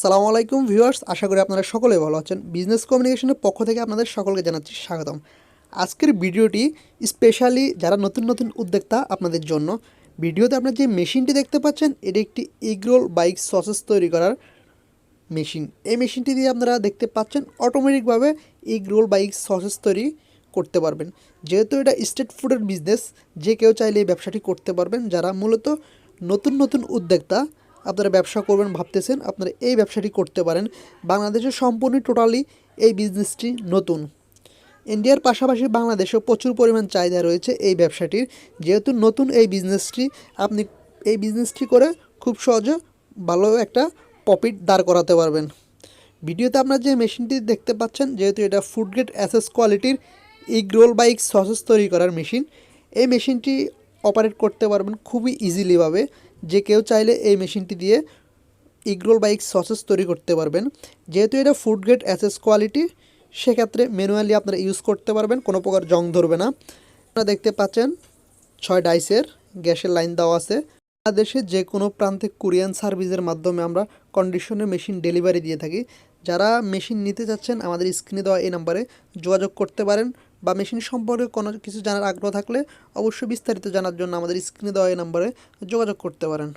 সালামু আলাইকুম ভিউয়ার্স, আশা করি আপনারা সকলে ভালো আছেন। বিজনেস কমিউনিকেশনের পক্ষ থেকে আপনাদের সকলকে জানাচ্ছি স্বাগতম। আজকের ভিডিওটি স্পেশালি যারা নতুন নতুন উদ্যোক্তা আপনাদের জন্য, ভিডিওতে আপনার যে মেশিনটি দেখতে পাচ্ছেন, এটি একটি এগরোল বাইক সসেস তৈরি করার মেশিন। এই মেশিনটি দিয়ে আপনারা দেখতে পাচ্ছেন অটোমেটিকভাবে এগ রোল বাইক সসেস তৈরি করতে পারবেন। যেহেতু এটা স্ট্রিট ফুডের বিজনেস, যে কেউ চাইলে এই ব্যবসাটি করতে পারবেন। যারা মূলত নতুন নতুন উদ্যোক্তা আপনারা ব্যবসা করবেন, ভাবতেছেন আপনারা এই ব্যবসাটি করতে পারেন। বাংলাদেশে সম্পূর্ণ টোটালি এই বিজনেসটি নতুন। ইন্ডিয়ার পাশাপাশি বাংলাদেশেও প্রচুর পরিমাণ চাহিদা রয়েছে এই ব্যবসাটির। যেহেতু নতুন এই বিজনেসটি, আপনি এই বিজনেসটি করে খুব সহজে ভালো একটা প্রফিট দাঁড় করাতে পারবেন। ভিডিওতে আপনারা যে মেশিনটি দেখতে পাচ্ছেন, যেহেতু এটা ফুড গ্রেড অ্যাসেস কোয়ালিটির ইগ রোল বাইক সসেস তৈরি করার মেশিন, এই মেশিনটি অপারেট করতে পারবেন খুবই ইজিলিভাবে যে কেউ চাইলে এই মেশিনটি দিয়ে ইগরোল বাইক সসেস তৈরি করতে পারবেন। যেহেতু এটা ফুড গ্রেড অ্যাসেস কোয়ালিটি, সেক্ষেত্রে ম্যানুয়ালি আপনারা ইউজ করতে পারবেন, কোনো প্রকার জং ধরবে না। আপনারা দেখতে পাচ্ছেন, ছয় ডাইসের গ্যাসের লাইন দেওয়া আছে। বাংলাদেশে যে কোনো প্রান্তে কুরিয়ান সার্ভিসের মাধ্যমে আমরা কন্ডিশনের মেশিন ডেলিভারি দিয়ে থাকি। যারা মেশিন নিতে চাচ্ছেন, আমাদের স্ক্রিনে দেওয়া এই নাম্বারে যোগাযোগ করতে পারেন। বা মেশিন সম্পর্কে কোনো কিছু জানার আগ্রহ থাকলে অবশ্যই বিস্তারিত জানার জন্য আমাদের স্ক্রিনে দেওয়া এই নাম্বারে যোগাযোগ করতে পারেন।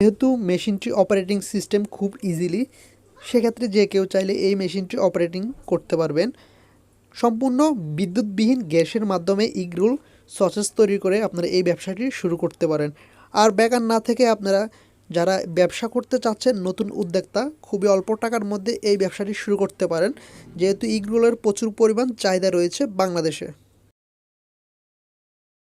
যেহেতু মেশিনটি অপারেটিং সিস্টেম খুব ইজিলি সেক্ষেত্রে যে কেউ চাইলে এই মেশিনটি অপারেটিং করতে পারবেন। সম্পূর্ণ বিদ্যুৎবিহীন গ্যাসের মাধ্যমে ইগরুল সসেস তৈরি করে আপনারা এই ব্যবসাটি শুরু করতে পারেন। আর বেকার না থেকে আপনারা যারা ব্যবসা করতে চাচ্ছেন, নতুন উদ্যোক্তা, খুবই অল্প টাকার মধ্যে এই ব্যবসাটি শুরু করতে পারেন। যেহেতু ইগরোলের প্রচুর পরিমাণ চাহিদা রয়েছে বাংলাদেশে।